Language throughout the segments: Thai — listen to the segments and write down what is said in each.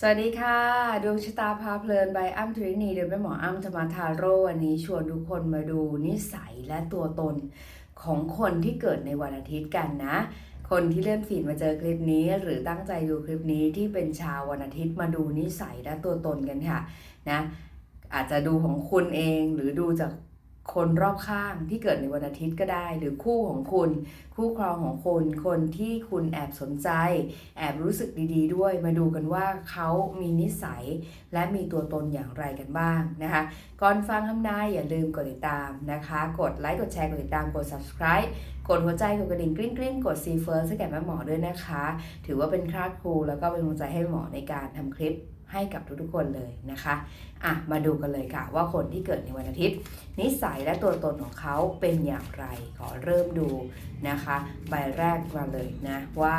สวัสดีค่ะ ดวงชะตาพาเพลินใบอ้ำทรินีโดยแม่หมออ้ำธรรมาทาโร่วันนี้ชวนทุกคนมาดูนิสัยและตัวตนของคนที่เกิดในวันอาทิตย์กันนะ คนที่เลื่อนฟีดมาเจอคลิปนี้ หรือตั้งใจดูคลิปนี้ที่เป็นชาววันอาทิตย์มาดูนิสัยและตัวตนกันค่ะนะอาจจะดูของคุณเองหรือดูจาก คนรอบข้างที่เกิดในวันอาทิตย์ก็ได้ หรือคู่ของคุณ คู่ครองของคุณคนที่คุณแอบสนใจ แอบรู้สึกดีๆ ด้วย มาดูกันว่าเขามีนิสัย และมีตัวตนอย่างไรกันบ้างนะคะก่อนฟังคำนายอย่าลืมกดติดตามนะคะ กดไลค์กดแชร์กดติดตามกด subscribe กดหัวใจกดกระดิ่งกริ๊งกริ๊งกด see first ให้แก่แม่หมอด้วยนะคะ ถือว่าเป็นค่าครูแล้วก็เป็นกำลังใจให้หมอในการทำคลิป ให้กับทุกๆคนเลยนะคะอะมาดูกันเลยค่ะ ว่าคนที่เกิดในวันอาทิตย์ นิสัยและตัวตนของเขาเป็นอย่างไร ขอเริ่มดูนะคะ ใบแรกมาเลยนะว่า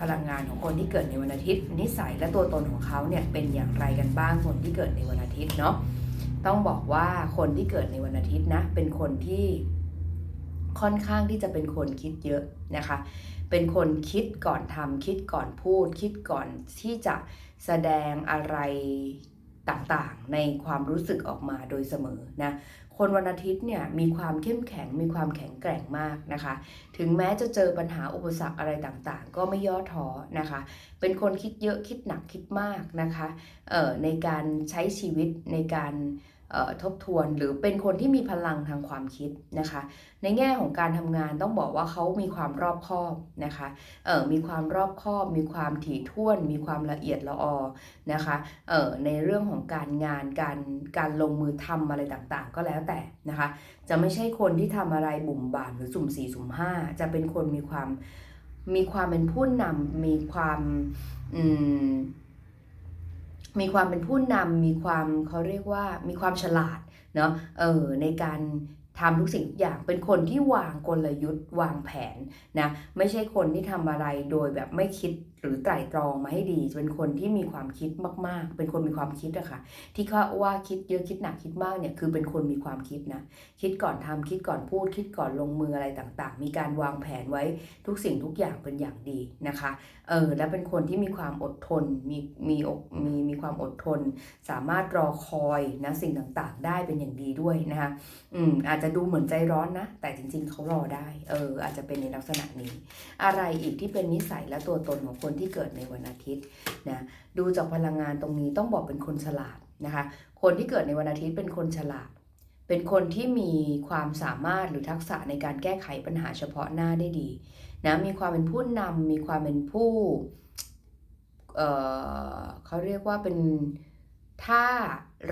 พลังงานของคนที่เกิดในวันอาทิตย์ นิสัยและตัวตนของเขาเนี่ยเป็นอย่างไรกันบ้างคนที่เกิดในวันอาทิตย์เนาะต้องบอกว่าคนที่เกิดในวันอาทิตย์นะเป็นคนที่ค่อนข้างที่จะเป็นคนคิดเยอะนะคะ เป็นคนคิดก่อนทำคิดก่อนพูด คิดก่อนที่จะแสดงอะไรต่างๆ ในความรู้สึกออกมาโดยเสมอนะคนวันอาทิตย์เนี่ยมีความเข้มแข็งมีความแข็งแกร่งมากนะคะ ถึงแม้จะเจอปัญหาอุปสรรคอะไรต่างๆ ก็ไม่ย่อท้อนะคะ เป็นคนคิดเยอะคิดหนักคิดมากนะคะเอ่อในการใช้ชีวิตในการ ทบทวนหรือเป็นคนที่มีพลังทางความคิดนะคะ ในแง่ของการทำงานต้องบอกว่าเขามีความรอบคอบนะคะเออมีความรอบคอบ มีความถี่ถ้วน มีความละเอียดละออนะคะเออในเรื่องของการงานการการลงมือทำอะไรต่างๆ ก็แล้วแต่นะคะ จะไม่ใช่คนที่ทำอะไรบุ่มบ่ามหรือสุ่มสี่สุ่มห้าจะเป็นคนมีความมีความเป็นผู้นำมีความอืม มีความเป็นผู้นำมีความเขาเรียกว่ามีความฉลาดเนาะเออในการทำทุกสิ่งทุกอย่างเป็นคนที่วางกลยุทธ์วางแผนนะไม่ใช่คนที่ทำอะไรโดยแบบไม่คิด หรือไตร่ตรองมาให้ดีเป็นคนที่มีความคิดมาก ๆ เป็นคนมีความคิดอะค่ะ ที่เขาว่าคิดเยอะคิดหนักคิดมากเนี่ยคือเป็นคนมีความคิดนะ คิดก่อนทำคิดก่อนพูด คิดก่อนลงมืออะไรต่างๆ มีการวางแผนไว้ทุกสิ่งทุกอย่างเป็นอย่างดีนะคะ เออและเป็นคนที่มีความอดทน มีมีอกมีมีความอดทน สามารถรอคอยนะสิ่งต่างๆ ได้เป็นอย่างดีด้วยนะคะ อืมอาจจะดูเหมือนใจร้อนนะ แต่จริงๆเขารอได้ เอออาจจะเป็นในลักษณะนี้ อะไรอีกที่เป็นนิสัยและตัวตนของคนที่เกิดในวันอาทิตย์นะดูจากพลังงานตรงนี้ต้องบอกเป็นคนฉลาดนะคะคนที่เกิดในวันอาทิตย์เป็นคนฉลาด เป็นคนที่มีความสามารถหรือทักษะในการแก้ไขปัญหาเฉพาะหน้าได้ดีนะมีความเป็นผู้นำมีความเป็นผู้เอ่อเขาเรียกว่าเป็นถ้า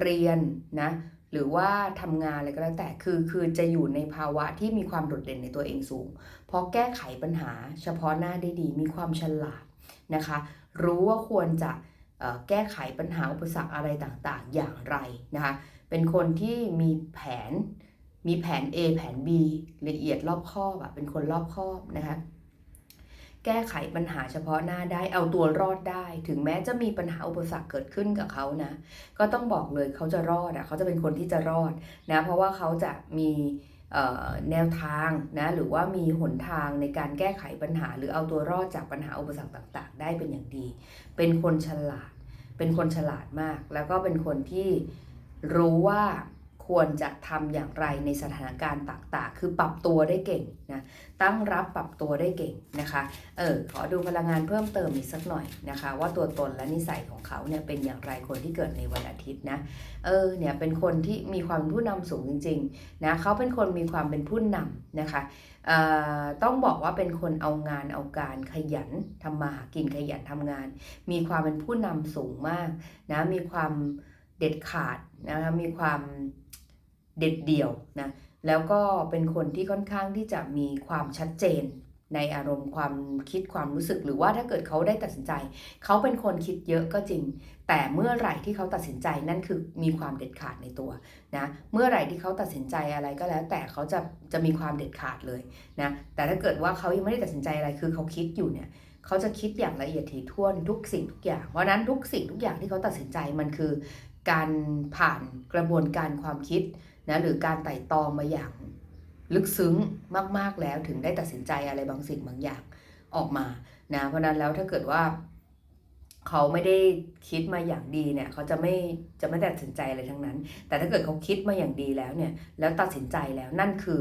เรียนนะหรือว่าทำงานอะไรก็แล้วแต่คือคือจะอยู่ในภาวะที่มีความโดดเด่นในตัวเองสูง เพราะแก้ไขปัญหาเฉพาะหน้าได้ดี มีความฉลาด นะคะ รู้ว่าควรจะแก้ไขปัญหาอุปสรรคอะไรต่างๆ อย่างไรนะคะ เป็นคนที่มีแผน มีแผน A แผน B ละเอียดรอบคอบอะเป็นคนรอบคอบนะคะ แก้ไขปัญหาเฉพาะหน้าได้ เอาตัวรอดได้ ถึงแม้จะมีปัญหาอุปสรรคเกิดขึ้นกับเขานะ ก็ต้องบอกเลยเขาจะรอดอะเขาจะเป็นคนที่จะรอดนะ เพราะว่าเขาจะมี แนวทางนะหรือว่ามีหนทางในการแก้ไขปัญหา หรือเอาตัวรอดจากปัญหาอุปสรรคต่างๆ ได้เป็นอย่างดี เป็นคนฉลาด เป็นคนฉลาดมาก แล้วก็เป็นคนที่รู้ว่า ควรจะทำอย่างไรในสถานการณ์ต่างๆ คือปรับตัวได้เก่งนะตั้งรับปรับตัวได้เก่งนะคะเออขอดูพลังงานเพิ่มเติมอีกสักหน่อยนะคะ ว่าตัวตนและนิสัยของเขาเนี่ยเป็นอย่างไรคนที่เกิดในวันอาทิตย์นะเออเนี่ยเป็นคนที่มีความเป็นผู้นำสูงจริงๆนะเขาเป็นคนมีความเป็นผู้นำนะคะเอ่อต้องบอกว่าเป็นคนเอางานเอาการขยันทำมาหากินขยันทำงาน มีความเป็นผู้นำสูงมากนะมีความเด็ดขาดนะคะมีความ เด็ดเดี่ยวนะแล้วก็เป็นคนที่ค่อนข้างที่จะมีความชัดเจน ในอารมณ์ความคิดความรู้สึก หรือว่าถ้าเกิดเขาได้ตัดสินใจ เขาเป็นคนคิดเยอะก็จริง แต่เมื่อไหร่ที่เขาตัดสินใจนั่นคือมีความเด็ดขาดในตัวนะเมื่อไหร่ที่เขาตัดสินใจอะไรก็แล้ว แต่เขาจะจะมีความเด็ดขาดเลยนะแต่ถ้าเกิดว่าเขายังไม่ได้ตัดสินใจอะไรคือเขาคิดอยู่เนี่ยเขาจะคิดอย่างละเอียดถี่ถ้วนทุกสิ่งทุกอย่าง เพราะฉะนั้นทุกสิ่งทุกอย่างที่เขาตัดสินใจมันคือ การผ่านกระบวนการความคิด นะหรือการไต่ตองมาอย่างลึกซึ้งมากๆแล้วถึงได้ตัดสินใจอะไรบางสิ่งบางอย่างออกมานะเพราะนั้นแล้วถ้าเกิดว่า เขาไม่ได้คิดมาอย่างดีเนี่ย เขาจะไม่จะไม่ตัดสินใจอะไรทั้งนั้น แต่ถ้าเกิดเขาคิดมาอย่างดีแล้วเนี่ย แล้วตัดสินใจแล้วนั่นคือ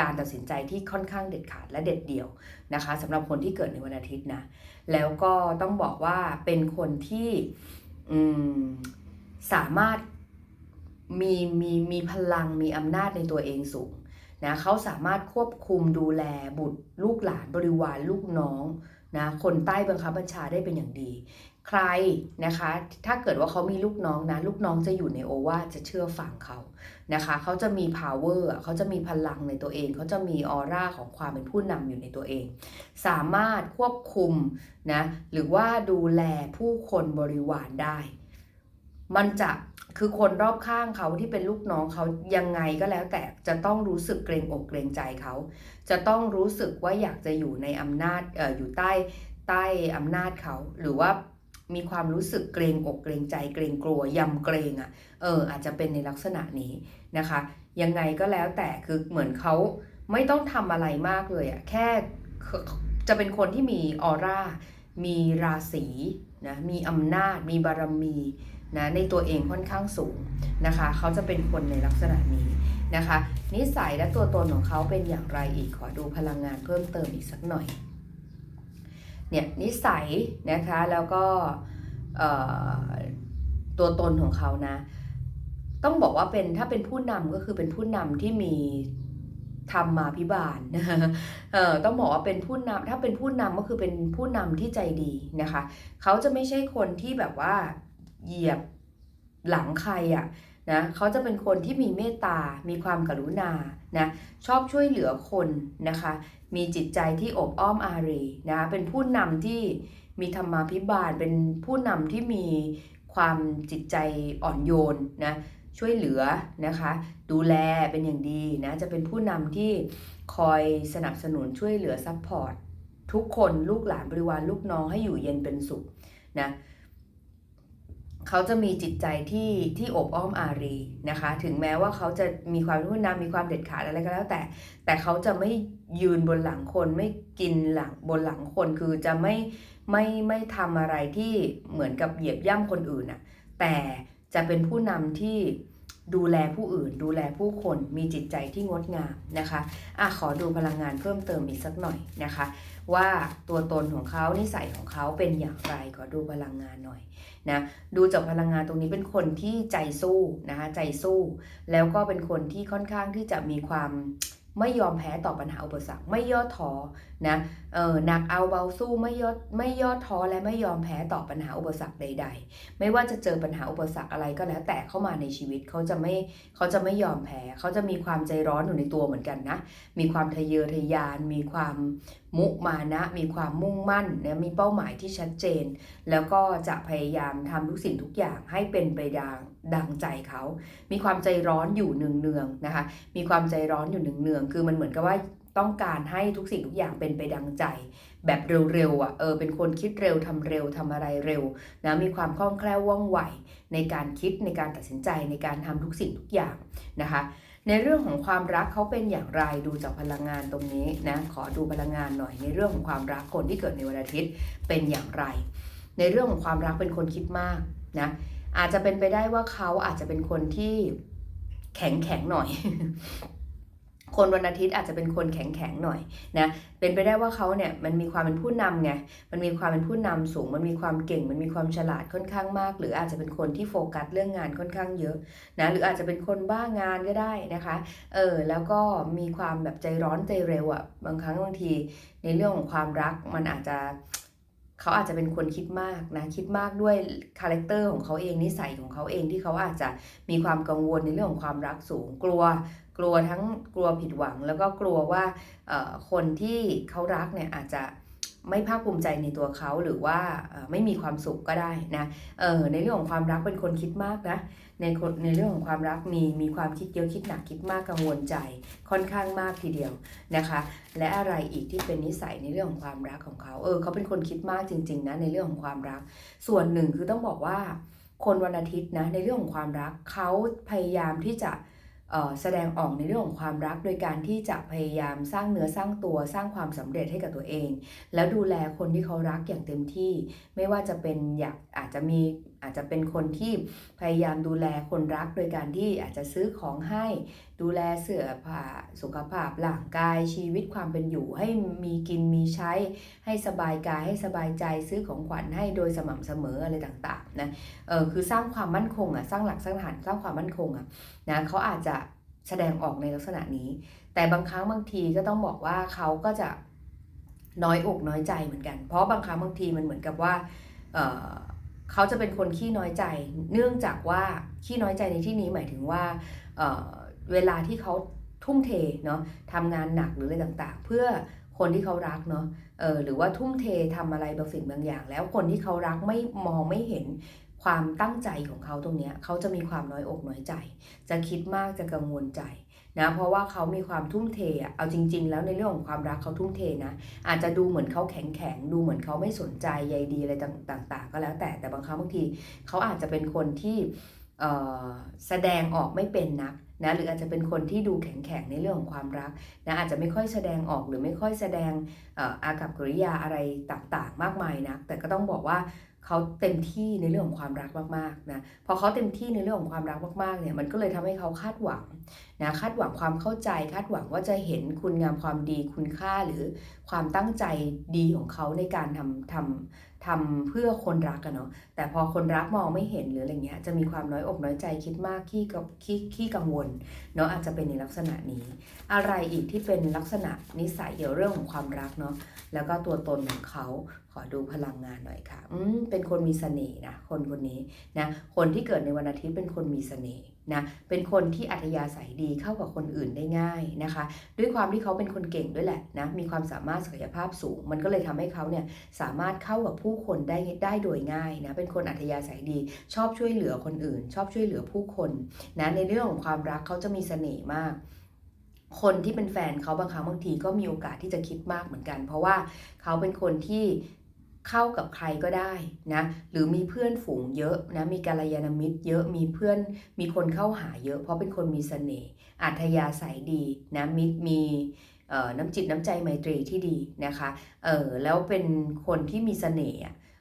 การตัดสินใจที่ค่อนข้างเด็ดขาดและเด็ดเดี่ยวนะคะสำหรับคนที่เกิดในวันอาทิตย์นะ แล้วก็ต้องบอกว่าเป็นคนที่สามารถ มีมีมีพลังมีอำนาจในตัวเองสูงนะเขาสามารถควบคุมดูแลบุตรลูกหลานบริวารลูกน้องนะคนใต้บังคับบัญชาได้เป็นอย่างดี ใครนะคะ ถ้าเกิดว่าเขามีลูกน้องนะลูกน้องจะอยู่ในโอวาจะเชื่อฟังเขานะคะ เขาจะมี power เขาจะมีพลังในตัวเอง เขาจะมีออร่าของความเป็นผู้นำอยู่ในตัวเอง สามารถควบคุมนะหรือว่าดูแลผู้คนบริวารได้ มันจะ คือคนรอบข้างเขาที่เป็นลูกน้องเขายังไงก็แล้วแต่จะต้องรู้สึกเกรงอกเกรงใจเขา จะต้องรู้สึกว่าอยากจะอยู่ในอำนาจเอ่ออยู่ใต้ใต้อำนาจเขา หรือว่ามีความรู้สึกเกรงอกเกรงใจเกรงกลัวยำเกรงอะ่ะเอออาจจะเป็นในลักษณะนี้นะคะ ยังไงก็แล้วแต่คือเหมือนเขาไม่ต้องทำอะไรมากเลยอะ่ะแค่จะเป็นคนที่มีออร่ามีราศีนะมีอำนาจมีบารมี นะในตัวเองค่อนข้างสูงนะคะ เขาจะเป็นคนในลักษณะนี้นะคะ นิสัยและตัวตนของเขาเป็นอย่างไรอีกขอดูพลังงานเพิ่มเติมอีกสักหน่อยเนี่ยนิสัยนะคะแล้วก็ตัวตนของเขานะ ต้องบอกว่าเป็นถ้าเป็นผู้นำก็คือเป็นผู้นำที่มีธรรมาพิบาลเออต้องบอกว่าเป็นผู้นำถ้าเป็นผู้นำก็คือเป็นผู้นำที่ใจดีนะคะ เขาจะไม่ใช่คนที่แบบว่า เหยียบหลังใครอะ่ะนะเขาจะเป็นคนที่มีเมตตา มีความกรุณา นะ ชอบช่วยเหลือคนนะคะ มีจิตใจที่อบอ้อมอารีนะ เป็นผู้นำที่มีธรรมาภิบาล เป็นผู้นำที่มีความจิตใจอ่อนโยนนะ ช่วยเหลือนะคะ ดูแลเป็นอย่างดีนะ จะเป็นผู้นำที่คอยสนับสนุนช่วยเหลือซัพพอร์ตทุกคนลูกหลานบริวารลูกน้องให้อยู่เย็นเป็นสุขนะ เขาจะมีจิตใจที่ที่อบอ้อมอารีนะคะ ถึงแม้ว่าเขาจะมีความรู้นำมีความเด็ดขาดอะไรก็แล้วแต่ แต่เขาจะไม่ยืนบนหลังคนไม่กินหลังบนหลังคนคือจะไม่ไม่ไม่ทำอะไรที่เหมือนกับเหยียบย่ำคนอื่นอะแต่จะเป็นผู้นำที่ดูแลผู้อื่น ดูแลผู้คนมีจิตใจที่งดงามนะคะอะขอดูพลังงานเพิ่มเติมอีกสักหน่อยนะคะ ว่าตัวตนของเขานิสัยของเขาเป็นอย่างไรขอดูพลังงานหน่อย นะดูจากพลังงานตรงนี้เป็นคนที่ใจสู้นะคะใจสู้ แล้วก็เป็นคนที่ค่อนข้างที่จะมีความ ไม่ยอมแพ้ต่อปัญหาอุปสรรคไม่ย่อท้อนะเออหนักเอาเบาสู้ไม่ย่อไม่ย่อท้อและไม่ยอมแพ้ต่อปัญหาอุปสรรคใด ๆ ไม่ว่าจะเจอปัญหาอุปสรรคอะไรก็แล้ว แต่เข้ามาในชีวิตเขาจะไม่เขาจะไม่ยอมแพ้เขาจะมีความใจร้อนอยู่ในตัวเหมือนกันนะมีความทะเยอทะยาน มีความมุมานะ มีความมุ่งมั่นนะมีเป้าหมายที่ชัดเจน แล้วก็จะพยายามทำทุกสิ่งทุกอย่างให้เป็นไปดัง ดังใจเขา มีความใจร้อนอยู่เนืองๆนะคะ มีความใจร้อนอยู่เนืองๆคือมันเหมือนกับว่าต้องการให้ทุกสิ่งทุกอย่างเป็นไปดังใจ แบบเร็วๆอะเออเป็นคนคิดเร็วทำเร็วทำอะไรเร็วนะมีความคล่องแคล่วว่องไวในการคิดในการตัดสินใจในการทำทุกสิ่งทุกอย่างนะคะ ในเรื่องของความรักเขาเป็นอย่างไรดูจากพลังงานตรงนี้นะขอดูพลังงานหน่อย ในเรื่องของความรักคนที่เกิดในวันอาทิตย์เป็นอย่างไร ในเรื่องของความรักเป็นคนคิดมากนะ อาจจะเป็นไปได้ว่าเขาอาจจะเป็นคนที่แข็งแข็งหน่อย คนวันอาทิตย์อาจจะเป็นคนแข็งแข็งหน่อยนะ เป็นไปได้ว่าเขาเนี่ยมันมีความเป็นผู้นำไง มันมีความเป็นผู้นำสูง มันมีความเก่ง มันมีความฉลาดค่อนข้างมาก หรืออาจจะเป็นคนที่โฟกัสเรื่องงานค่อนข้างเยอะนะ หรืออาจจะเป็นคนบ้างานก็ได้นะคะ เออ แล้วก็มีความแบบใจร้อนใจเร็วอะ่ะ บางครั้งบางทีในเรื่องของความรักมันอาจจะ เขาอาจจะเป็นคนคิดมากนะคิดมากด้วยคาแรคเตอร์ของเขาเองนิสัยของเขาเองที่เขาอาจจะมีความกังวลในเรื่องของความรักสูงกลัว กลัวทั้งกลัวผิดหวัง แล้วก็กลัวว่าคนที่เขารักเนี่ยอาจจะ ไม่ภาคภูมิใจในตัวเขาหรือว่าไม่มีความสุขก็ได้นะเออในเรื่องของความรักเป็นคนคิดมากนะในในเรื่องของความรักมีมีความคิดเยอะคิดหนักคิดมากกังวลใจค่อนข้างมากทีเดียวนะคะ และอะไรอีกที่เป็นนิสัยในเรื่องของความรักของเขาเออเขาเป็นคนคิดมากจริงๆนะในเรื่องของความรัก ส่วนหนึ่งคือต้องบอกว่า คนวันอาทิตย์นะในเรื่องของความรักเขาพยายามที่จะ แสดงออกในเรื่องของความรักโดยการที่จะพยายามสร้างเนื้อสร้างตัวสร้างความสำเร็จให้กับตัวเอง แล้วดูแลคนที่เขารักอย่างเต็มที่ ไม่ว่าจะเป็นอยากอาจจะมี อาจจะเป็นคนที่พยายามดูแลคนรักโดยการที่อาจจะซื้อของให้ ดูแลเสื้อผ้าสุขภาพร่างกายชีวิตความเป็นอยู่ ให้มีกินมีใช้ ให้สบายกายให้สบายใจซื้อของขวัญให้โดยสม่ำเสมออะไรต่างๆนะเออคือสร้างความมั่นคงอะสร้างหลักสร้างฐานสร้างความมั่นคงอะนะเขาอาจจะแสดงออกในลักษณะนี้ แต่บางครั้งบางทีก็ต้องบอกว่าเขาก็จะน้อยอกน้อยใจเหมือนกัน เพราะบางครั้งบางทีมันเหมือนกับว่า เขาจะเป็นคนขี้น้อยใจ เนื่องจากว่าขี้น้อยใจในที่นี้หมายถึงว่าเเวลาที่เขาทุ่มเทเนาะทำงานหนักหรืออะไรต่างๆ เพื่อคนที่เขารักเนาะเออหรือว่าทุ่มเททำอะไรบางสิ่งบางอย่าง แล้วคนที่เขารักไม่มองไม่เห็นความตั้งใจของเขาตรงเนี้ยเขาจะมีความน้อยอกน้อยใจ จะคิดมากจะกังวลใจ นะเพราะว่าเขามีความทุ่มเทอะเอาจริง ๆ แล้วในเรื่องของความรักเขาทุ่มเทนะ อาจจะดูเหมือนเขาแข็งแข็งดูเหมือนเขาไม่สนใจใยดีอะไรต่าง ๆ ก็แล้วแต่แต่บางครั้งบางทีเขาอาจจะเป็นคนที่แสดงออกไม่เป็นนักนะหรืออาจจะเป็นคนที่ดูแข็งๆในเรื่องของความรักนะอาจจะไม่ค่อยแสดงออกหรือไม่ค่อยแสดงอากับกริยาอะไรต่างๆ มากมายนะแต่ก็ต้องบอกว่า เขาเต็มที่ในเรื่องของความรักมากๆนะพอเขาเต็มที่ในเรื่องของความรักมากๆเนี่ยมันก็เลยทำให้เขาคาดหวังนะคาดหวังความเข้าใจคาดหวังว่าจะเห็นคุณงามความดีคุณค่าหรือความตั้งใจดีของเขาในการทำทำทำเพื่อคนรักกันเนาะแต่พอคนรักมองไม่เห็นหรืออะไรเงี้ยจะมีความน้อยอกน้อยใจคิดมากขี้กับขี้ขี้กังวลเนาะอาจจะเป็นในลักษณะนี้ อะไรอีกที่เป็นลักษณะนิสัยเกี่ยวเรื่องของความรักเนาะแล้วก็ตัวตนของเขาขอดูพลังงานหน่อยค่ะอืมเป็นคนมีเสน่ห์นะคนคนนี้นะคนที่เกิดในวันอาทิตย์เป็นคนมีเสน่ห์นะเป็นคนที่อัธยาศัยดีเข้ากับคนอื่นได้ง่ายนะคะ ด้วยความที่เขาเป็นคนเก่งด้วยแหละนะมีความสามารถศักยภาพสูง มันก็เลยทำให้เขาเนี่ยสามารถเข้ากับผูู้้คนได้ได้โดยง่ายนะเป็นคนอัธยาศัยดี ชอบช่วยเหลือคนอื่น ชอบช่วยเหลือผู้คนนะในเรื่องของความรักเขาจะมีเสน่ห์มากคนที่เป็นแฟนเขาบางครั้งบางทีก็มีโอกาสที่จะคิดมากเหมือนกัน เพราะว่าเขาเป็นคนที่เข้ากับใครก็ได้นะหรือมีเพื่อนฝูงเยอะนะมีกัลยาณมิตรเยอะมีเพื่อนมีคนเข้าหาเยอะ เพราะเป็นคนมีเสน่ห์อัธยาศัยดีนะมิตรมี น้ำจิตน้ำใจไมตรีที่ดีนะคะเออแล้วเป็นคนที่มีเสน่ห์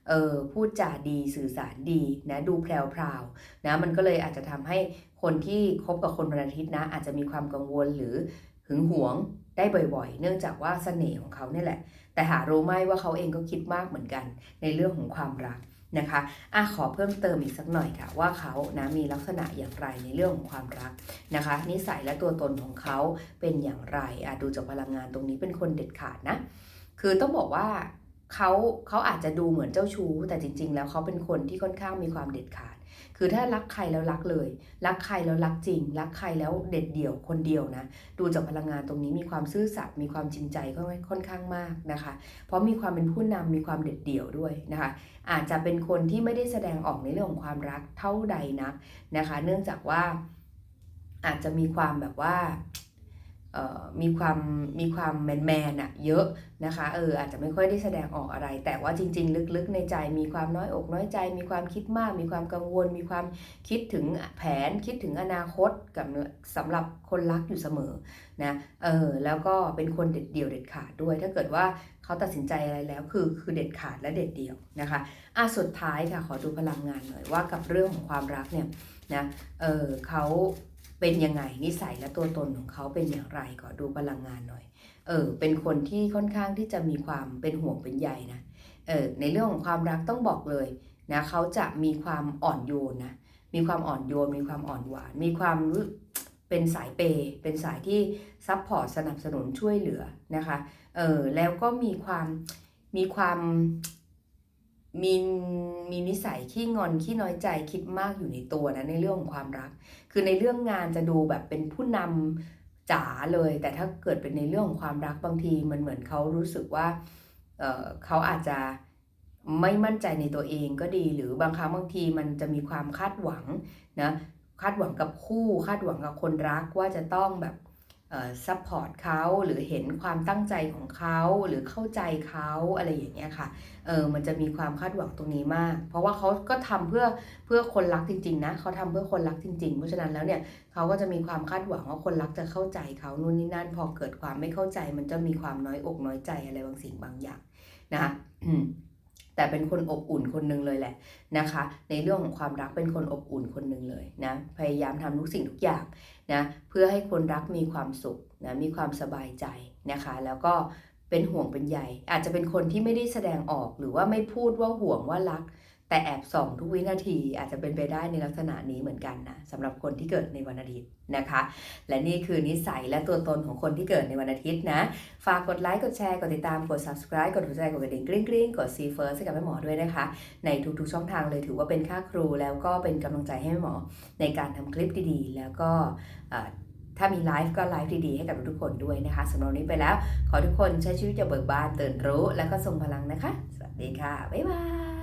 เออพูดจาดีสื่อสารดีนะดูแพรวๆนะมันก็เลยอาจจะทำให้คนที่คบกับคนวันอาทิตย์นะ อาจจะมีความกังวลหรือหึงหวงได้บ่อยๆ เนื่องจากว่าเสน่ห์ของเขาเนี่ยแหละ แต่หารู้ไหมว่าเขาเองก็คิดมากเหมือนกันในเรื่องของความรัก นะคะอะขอเพิ่มเติมอีกสักหน่อยค่ะ ว่าเขานะมีลักษณะอย่างไรในเรื่องของความรักนะคะ นิสัยและตัวตนของเขาเป็นอย่างไรอะดูจากพลังงานตรงนี้เป็นคนเด็ดขาดนะ คือต้องบอกว่าเขาเขาอาจจะดูเหมือนเจ้าชู้ แต่จริง ๆ แล้วเขาเป็นคนที่ค่อนข้างมีความเด็ดขาด คือถ้ารักใครแล้วรักเลย รักใครแล้วรักจริง รักใครแล้วเด็ดเดี่ยวคนเดียวนะ ดูจากพลังงานตรงนี้มีความซื่อสัตย์มีความจริงใจค่อนข้างมากนะคะ เพราะมีความเป็นผู้นำมีความเด็ดเดี่ยวด้วยนะคะ อาจจะเป็นคนที่ไม่ได้แสดงออกในเรื่องของความรักเท่าใดนักนะคะ เนื่องจากว่าอาจจะมีความแบบว่า มีความมีความแมนแมนอะเยอะนะคะเอออาจจะไม่ค่อยได้แสดงออกอะไร แต่ว่าจริง ๆ ลึกๆ ในใจมีความน้อยอกน้อยใจ มีความคิดมาก มีความกังวล มีความคิดถึงแผนคิดถึงอนาคตกับสำหรับคนรักอยู่เสมอนะเออแล้วก็เป็นคนเด็ดเดี่ยวเด็ดขาดด้วย ถ้าเกิดว่าเขาตัดสินใจอะไรแล้วคือคือเด็ดขาดและเด็ดเดี่ยวนะคะอะสุดท้ายค่ะขอดูพลังงานหน่อยว่ากับเรื่องของความรักเนี่ยนะเออเขา เป็นยังไงนิสัยและตัวตนของเขาเป็นอย่างไรขอดูพลังงานหน่อย เออ เป็นคนที่ค่อนข้างที่จะมีความเป็นห่วงเป็นใยนะ เออ ในเรื่องของความรักต้องบอกเลยนะเขาจะมีความอ่อนโยนนะ มีความอ่อนโยน มีความอ่อนหวาน มีความเป็นสายเปย์เป็นสายที่ซัพพอร์ตสนับสนุนช่วยเหลือนะคะ เออ แล้วก็มีความ มีความ มีมีนิสัยขี้งอนขี้น้อยใจคิดมากอยู่ในตัวนะในเรื่องของความรัก คือในเรื่องงานจะดูแบบเป็นผู้นำจ๋าเลย แต่ถ้าเกิดเป็นในเรื่องของความรักบางทีมันเหมือนเขารู้สึกว่าเเขาอาจจะไม่มั่นใจในตัวเองก็ดี หรือบางครั้งบางทีมันจะมีความคาดหวังนะคาดหวังกับคู่ คาดหวังกับคนรักว่าจะต้องแบบ ซัพพอร์ตเขาหรือเห็นความตั้งใจของเขาหรือเข้าใจเขาอะไรอย่างเงี้ยค่ะเออมันจะมีความคาดหวังตรงนี้มาก เพราะว่าเขาก็ทำเพื่อเพื่อคนรักจริง ๆ นะเขาทำเพื่อคนรักจริง ๆ เพราะฉะนั้นแล้วเนี่ยเขาก็จะมีความคาดหวังว่าคนรักจะเข้าใจเขานู่นนี่นั่นพอเกิดความไม่เข้าใจ มันจะมีความน้อยอกน้อยใจอะไรบางสิ่งบางอย่างนะคะแต่เป็นคนอบอุ่นคนหนึ่งเลยแหละนะคะ ในเรื่องของความรักเป็นคนอบอุ่นคนหนึ่งเลยนะพยายามทำทุกสิ่งทุกอย่าง นะเพื่อให้คนรักมีความสุขนะมีความสบายใจนะคะ แล้วก็เป็นห่วงเป็นใยอาจจะเป็นคนที่ไม่ได้แสดงออกหรือว่าไม่พูดว่าห่วงว่ารัก แต่แอบส่องทุกวินาทีอาจจะเป็นไปได้ในลักษณะนี้เหมือนกันนะสำหรับคนที่เกิดในวันอาทิตย์นะคะ และนี่คือนิสัยและตัวตนของคนที่เกิดในวันอาทิตย์นะ ฝากกดไลค์กดแชร์กดติดตามกด subscribe กดหัวใจกดกระดิ่งกริ๊งกริ๊งกด see first ให้กับแม่หมอด้วยนะคะ ในทุกๆช่องทางเลยถือว่าเป็นค่าครูแล้วก็เป็นกำลังใจให้แม่หมอ ในการทำคลิปดีๆ แล้วก็ถ้ามีไลฟ์ก็ไลฟ์ดีๆ ให้กับทุกคนด้วยนะคะสำหรับนี้ไปแล้ว ขอทุกคนใช้ชีวิตอย่างเบิกบานตื่นรู้ แล้วก็ทรงพลังนะคะ สวัสดีค่ะ บ๊ายบาย